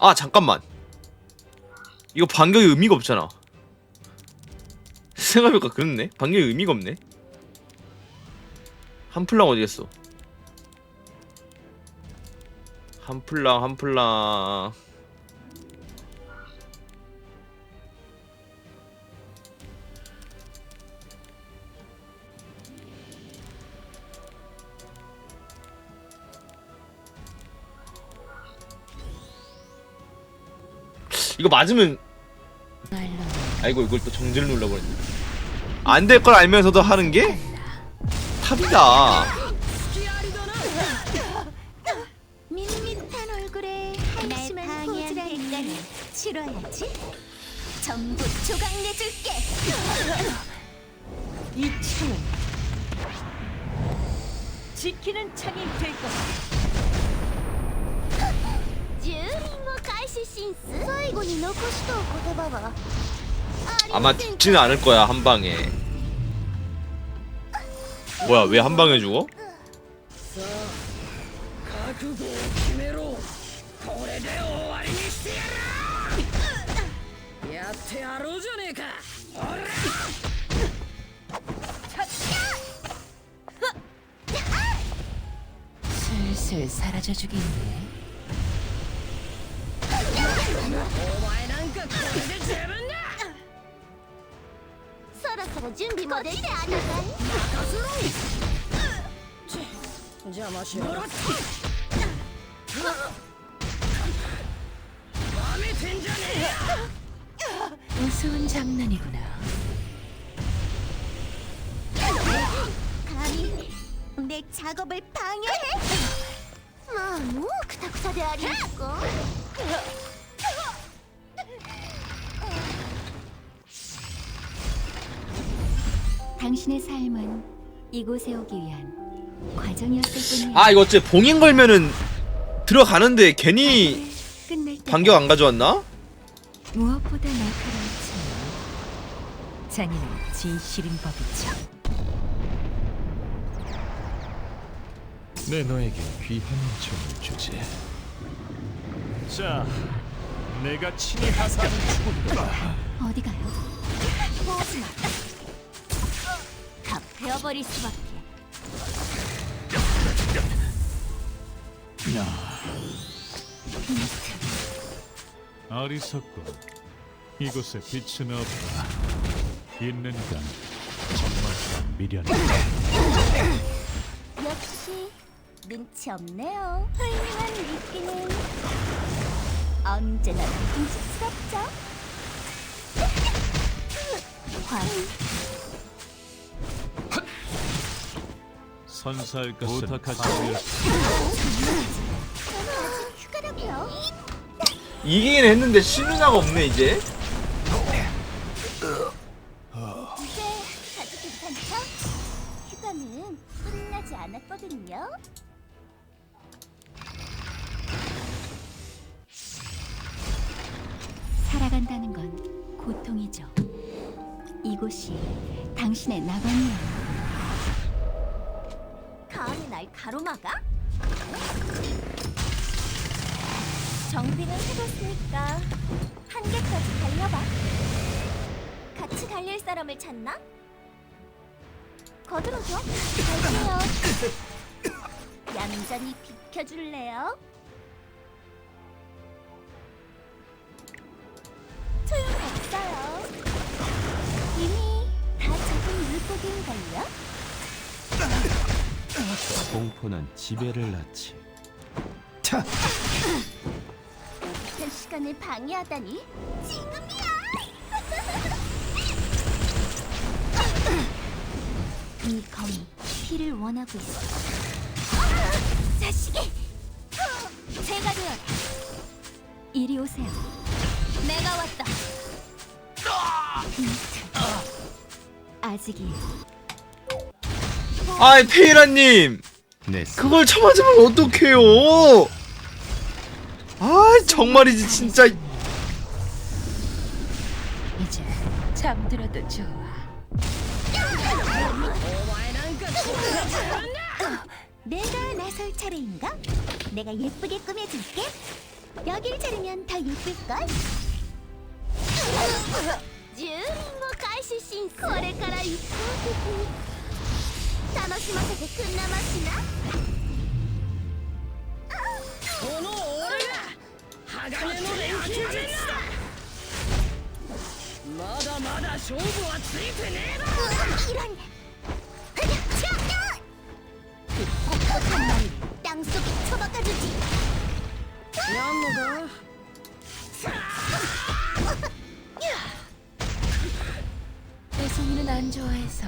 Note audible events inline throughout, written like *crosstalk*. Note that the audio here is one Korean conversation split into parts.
아 잠깐만. 이거 반격이 의미가 없잖아. 생각해보니까 그렇네. 반격이 의미가 없네. 한플랑 어디 갔어? 한플랑 한플랑 이거 맞으면 아이고 이걸 또 정지를 눌러버렸네 안 될 걸 알면서도 하는 게 탑이다 밋밋한 얼굴에 한심한 포즈라니까 치러야지. 전부 조각 내줄게. 이 창은 지키는 창이 될 것이다. 아마 죽지는 않을 거야 한 방에. 뭐야 왜 한 방에 죽어? 사라져 주겠네. 무서운 장난이구나. 감히 내 작업을 방해해! 뭐, 뭐, 그닥사대 아리고 당신의 삶은 이곳에 오기 위한 과정이었을 뿐이야. 아 이거 어째 봉인 걸면은 들어가는데 괜히 때 반격 안 가져왔나? 무엇보다 날카로웠지만 잔인한 진실인 법이죠. 내 너에게 귀한 점을 주지. 자, 내가 친히 하사하는 죽음이다. 어디 가요? 다 베어버릴 수밖에. 어리석군. 이곳에 빛은 없다. 있는 건 정말 미련이다. 역시 눈치 없네요. 훌륭한 미끼는 언제나 궁식스럽죠. *laughs* 화 선사할 것은 부탁하시 휴가라고요. 이기긴 했는데 시누나가 없네 이제 이제 다들 괜찮죠? 휴가는 끝나지 않았거든요. 살아간다는 건 고통이죠. 이곳이 당신의 낙원이야. 감히 날 가로막아? 정비는 해뒀으니까 한 개까지 달려봐. 같이 달릴 사람을 찾나? 거들어줘. 갈게요. 얌전히 비켜줄래요? 소용없어요. 이미 다 적은 물고기인걸요? 공포는 지배를 낳지. 오붓한 시간을 방해하다니 지금이야! 이 검이 피를 원하고 있어. 자식이! 제가 되어라. 이리 오세요. 내가 왔다. 아직이에요. 아이 페이라님 내 그걸 쳐맞으면 어떡해요 아 정말이지 진짜 이제 잠들어도 좋아. お前なんかこれで十分だ 내가 나설 차례인가? 내가 예쁘게 꾸며줄게. 여길 자르면 더 예쁠걸? 10人を回収しこれから一方的に 楽しませてくんなましなこの俺が鋼の錬金術だまだまだ勝負はついてねえだ 이런 그 퍽퍽한 머리 땅속에 처박아주지 やんのか 애송이는 안 좋아해서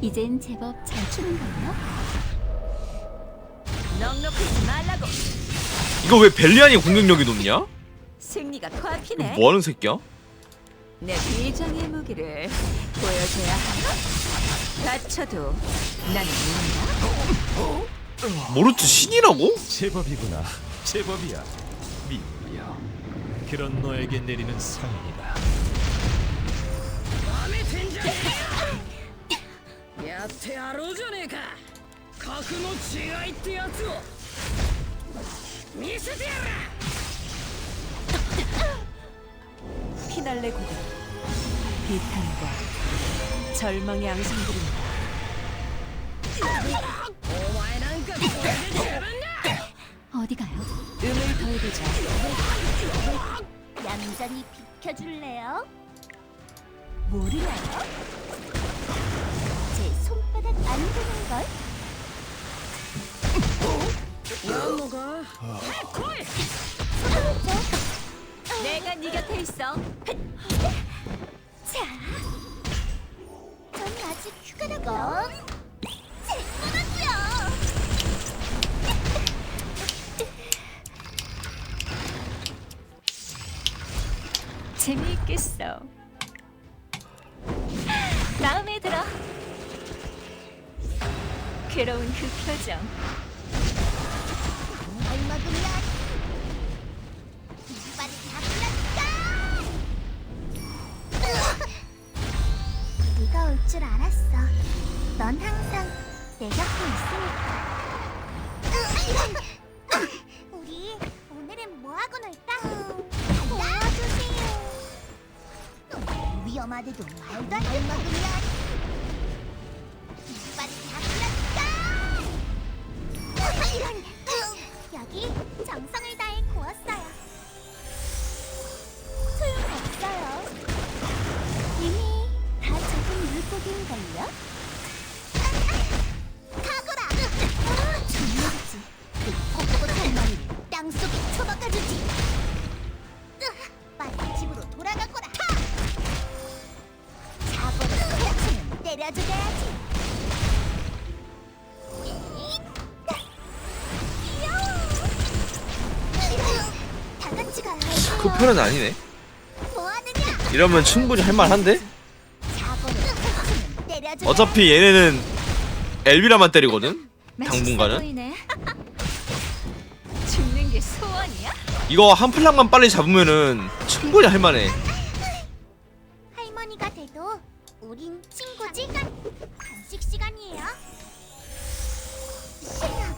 이젠 제법 잘 추는걸요? 넉넉하지 말라고 이거 왜 벨리안이 공격력이 높냐? 승리가 이거 코앞이네 뭐하는 새끼야? 내 비장의 무기를 보여줘야 하나? 다쳐도 나는 모른다 모르트 신이라고? 제법이구나. 제법이야. 미야. 그런 너에게 내리는 상이다. やってやろうじゃねえか格の違いってやつを見せてやる 피날레 고대 비탄과 절망의 앙상들입니다 お前なんかこれで十分だ 어디 가요? 음을 더해보자 얌전히 비켜줄래요? 모르나요? 손바닥 안 되는 걸? 뭐가? 콜! 사라져. 내가 네 곁에 있어. 자, 전 아직 휴가 나가. 재미있겠어. 괴로운 그 표정. 줄 알았어. 넌 항상 내 곁에 있으니까. 우리 오늘은 뭐 하고 놀까? 도와주세요. 위험하대도 말도 안 되는 얼마금이 그 편은 아니네. 이러면 충분히 할만한데? 어차피 얘네는 엘비라만 때리거든? 당분간은? 이거 한 플랑만 빨리 잡으면은 충분히 할만해. 할머니가 돼도 우린 친구지. 간식 시간이에요. 신아,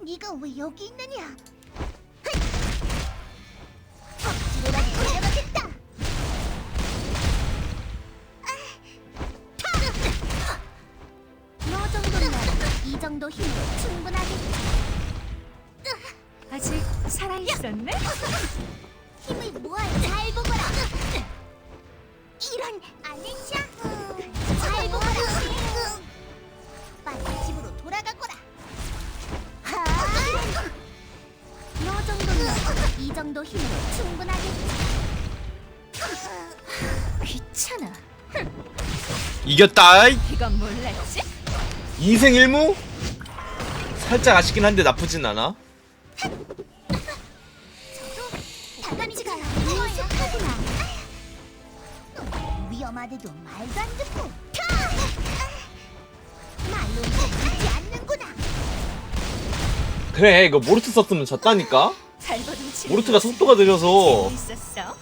네가 왜 여기 있느냐? 정도 힘으로 충분하겠지. 아직 살아 있었네? 힘을 모아 잘 보거라. 이런 알레시아. 잘 보거라. 빨리 집으로 돌아가거라. 하! 너 정도면 이 정도 힘으로 충분하겠지. 귀찮아. 이겼다! 이건 몰랐지? 인생 일무? 살짝 아쉽긴 한데 나쁘진 않아. 다. 익숙하구나. 위험하대도 말도 안 듣고. 말로 듣지 않는구나. 그래 이거 모르트 썼으면 졌다니까 모르트가 속도가 느려서 재밌었어.